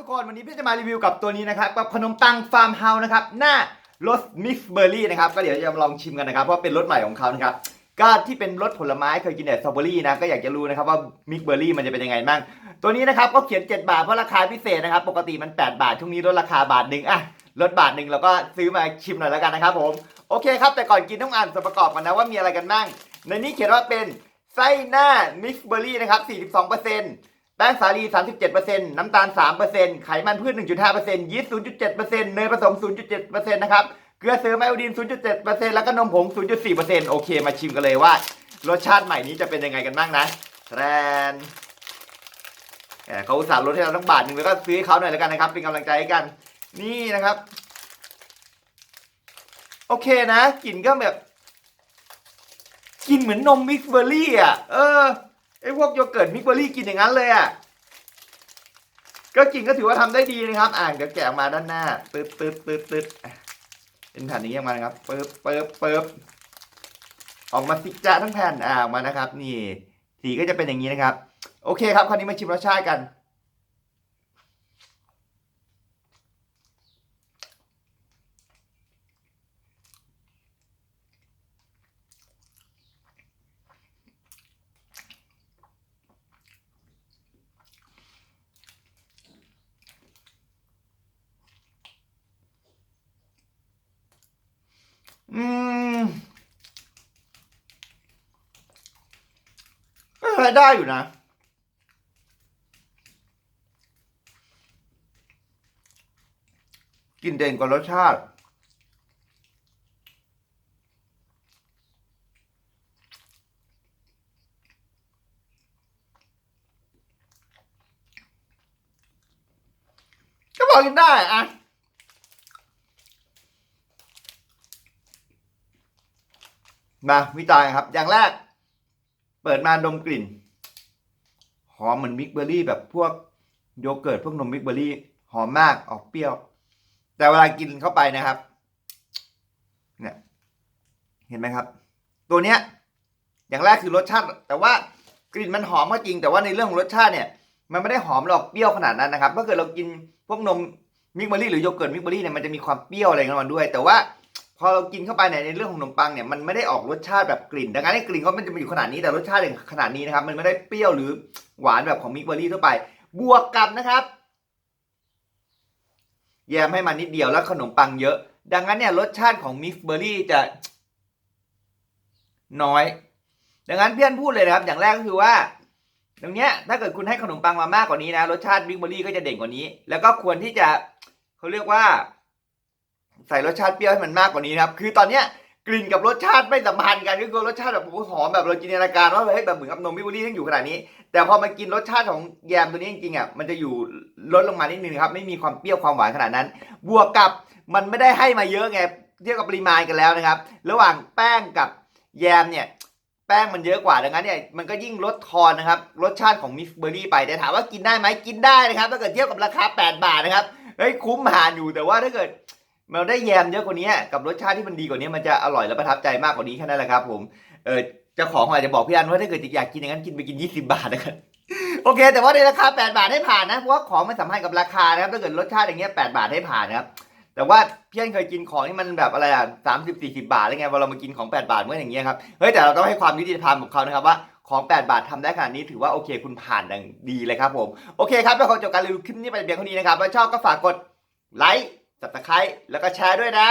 ทุกคนวันนี้พี่จะมารีวิวกับตัวนี้นะครับกับขนมปังฟาร์มเฮาส์นะครับหน้ารสมิกซ์เบอร์รี่นะครับก็เดี๋ยวจะมาลองชิมกันนะครับเพราะเป็นรสใหม่ของเขานะครับก็ที่เป็นรสผลไม้เคยกินแต่สตรอเบอรี่นะก็อยากจะรู้นะครับว่ามิกซ์เบอร์รี่มันจะเป็นยังไงบ้างตัวนี้นะครับก็เขียน 7 บาทเพราะราคาพิเศษนะครับ ปกติมัน 8 บาทช่วงนี้ลดราคาบาทหนึ่งอะลดบาทหนึ่งเราก็ซื้อมาชิมหน่อยแล้วกันนะครับผมโอเคครับแต่ก่อนกินต้องอ่านส่วนประกอบกันนะว่ามีอะไรกันบ้างในนี้เขียนว่าเป็นไส้หน้ามิกซ์เบอร์รี่นะครับ42% แป้งสาลี 37%น้ำตาล 3%ไขมันพืช 1.5%ยีสต์ 0.7%เนยผสม 0.7%นะครับ เกลือเสริมไอโอดีน 0.7%แล้วก็นมผง 0.4%โอเค มาชิมกันเลยว่า รสชาติใหม่นี้จะเป็นยังไงกันบ้างนะแรนเขาอุตส่าห์ลดให้เราทั้งบาทหนึ่งแล้วก็ซื้อให้เขาหน่อยแล้วกันนะครับ เป็นกำลังใจให้กัน นี่นะครับ โอเคนะกลิ่นก็แบบกลิ่นเหมือนนมมิกซ์เบอร์รี่อะ เออ ไอ้พวกโยเกิร์ตมิกเบอรี่กินอย่างนั้นเลยอะ ก็กินก็ถือว่าทำได้ดีนะครับ อ่าเดี๋ยวแกะออกมาด้านหน้าปึ๊บปึ๊บปึ๊บปึ๊บเป็นแผ่นนี้ออกมานะครับปึ๊บปึ๊บปึ๊บออกมาสิจ้าทั้งแผ่นอ่าออกมานะครับ นี่สีก็จะเป็นอย่างนี้นะครับ โอเคครับคราวนี้มาชิมรสชาติกัน อืมก็ใช้ได้อยู่นะ กินเด่นกว่ารสชาติก็บอกกินได้อะมาวิจารณ์ครับ อย่างแรก เปิดมาดมกลิ่น หอมเหมือนมิกเบอร์รี่แบบพวกโยเกิร์ตพวกนมมิกเบอร์รี่ หอมมากออกเปรี้ยว แต่เวลากินเข้าไปนะครับ เนี่ย เห็นไหมครับ ตัวเนี้ย อย่างแรกคือรสชาติ แต่ว่ากลิ่นมันหอมก็จริง แต่ว่าในเรื่องของรสชาติเนี่ย มันไม่ได้หอมหรอกเปรี้ยวขนาดนั้นนะครับถ้าเกิดเรากินพวกนมมิกเบอร์รี่หรือโยเกิร์ตมิกเบอร์รี่เนี่ยมันจะมีความเปรี้ยวอะไรของมันด้วย แต่ว่า พอเรากินเข้าไปเนี่ยในเรื่องของขนมปังเนี่ยมันไม่ได้ออกรสชาติแบบกลิ่น ดังนั้นกลิ่นเขามันจะมาอยู่ขนาดนี้แต่รสชาติอย่างขนาดนี้นะครับ มันไม่ได้เปรี้ยวหรือหวานแบบของมิกเบอร์รี่ทั่วไป บวกกับนะครับ แยมให้มันนิดเดียวแล้วขนมปังเยอะ ดังนั้นเนี่ยรสชาติของมิกเบอร์รี่จะน้อย ดังนั้นเพื่อนพูดเลยนะครับ อย่างแรกก็คือว่าตรงเนี้ยถ้าเกิดคุณให้ขนมปังมามากกว่านี้นะรสชาติมิกเบอร์รี่ก็จะเด่นกว่านี้ แล้วก็ควรที่จะเขาเรียกว่า ใส่รสชาติเปรี้ยวให้มันมากกว่านี้นะครับ คือตอนเนี้ยกลิ่นกับรสชาติไม่สัมพันธ์กันก็คือรสชาติแบบโอ้หอมแบบเราจินตนาการว่าเฮ้ยแบบเหมือนกับนมมิบุรี่ที่อยู่ขนาดนี้ แต่พอมากินรสชาติของแยมตัวนี้จริงๆอะมันจะอยู่ลดลงมานิดนึงครับไม่มีความเปรี้ยวความหวานขนาดนั้น บวกกับมันไม่ได้ให้มาเยอะไงเทียบกับปริมาณกันแล้วนะครับ ระหว่างแป้งกับแยมเนี่ยแป้งมันเยอะกว่าดังนั้นเนี่ยมันก็ยิ่งลดทอนนะครับรสชาติของมิสเบอร์รี่ไปแต่ถามว่ากินได้ไหมกินได้นะครับถ้าเกิดเทียบกับราคา 8 บาทนะครับเฮ้ยคุ้มหาอยู่แต่ว่าถ้าเกิด มันได้แยมเยอะกว่านี้กับรสชาติที่มันดีกว่านี้มันจะอร่อยและประทับใจมากกว่านี้แค่นั้นแหละครับ ผมเออเจ้าของอาจจะบอกพี่อันว่าถ้าเกิดอยากกินอย่างนั้นกินไปกิน 20 บาทนะครับโอเค แต่ว่าในราคา 8 บาทให้ผ่านนะเพราะว่าของมันสัมพันธ์กับราคานะครับถ้าเกิดรสชาติอย่างเงี้ย8บาทให้ผ่านนะครับแต่ว่าพี่อันเคยกินของที่มันแบบอะไรอะสามสิบสี่สิบาทอะไรเงี้ยพอเรามากินของ 8 บาทเมื่ออย่างเงี้ยครับเฮ้ยแต่เราต้องให้ความยุติธรรมกับเขานะครับว่าของ 8 บาททำได้ขนาดนี้ถือว่าโอเคคุณผ่านดังดีเลยครับผมโอเคครับแล้วขอจบการรีวิวคลิปนี้ไปเพียงเท่านี้นะครับถ้าชอบก็ฝากกดไลค์ subscribe แล้วก็แชร์ด้วยนะ